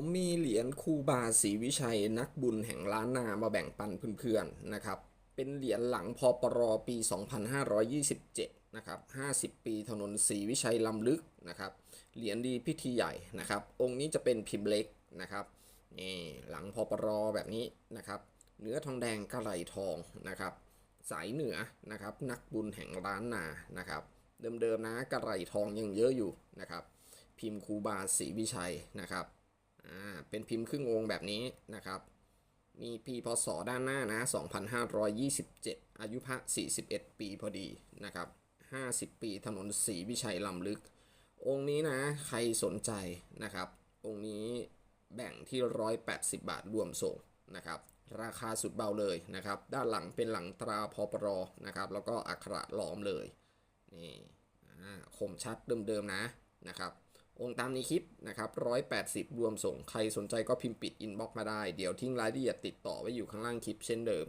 ผมมีเหรียญครูบาศรีวิชัยนักบุญแห่งล้านนามาแบ่งปันเพื่อนๆนะครับเป็นเหรียญหลังพปรปี 2527 นะครับ 50 ปีถนนศรีวิชัยลำลึกนะครับ เหรียญดีพิธีใหญ่นะครับ องค์นี้จะเป็นพิมพ์เล็กนะครับ นี่หลังพปรแบบนี้นะครับ เนื้อทองแดงกระไหลทองนะครับ สายเหนือนะครับ นักบุญแห่งล้านนานะครับ เดิมๆนะกระไหลทองยังเยอะอยู่นะครับ พิมพ์คูบาศรีวิชัยนะครับ อ่าเป็นพิมพ์ครึ่งองค์แบบนี้นะครับมีปีพศด้านหน้านะ 2527 อายุพระ 41 ปีพอดีนะครับ 50 ปีถนนศรีวิชัยลำลึก องค์นี้นะ ใครสนใจนะครับ องค์นี้แบ่งที่ 180 บาทรวมส่งนะครับ ราคาสุดเบาเลยนะครับ ด้านหลังเป็นหลังตราพปรนะครับ แล้วก็อักขระล้อมเลย นี่คมชัดเดิมๆนะนะครับ องตามในคลิปนะครับ180 รวมส่ง ใครสนใจก็พิมพ์ปิดอินบ็อกมาได้ เดี๋ยวทิ้งรายละเอียดติดต่อไว้อยู่ข้างล่างคลิปเช่นเดิม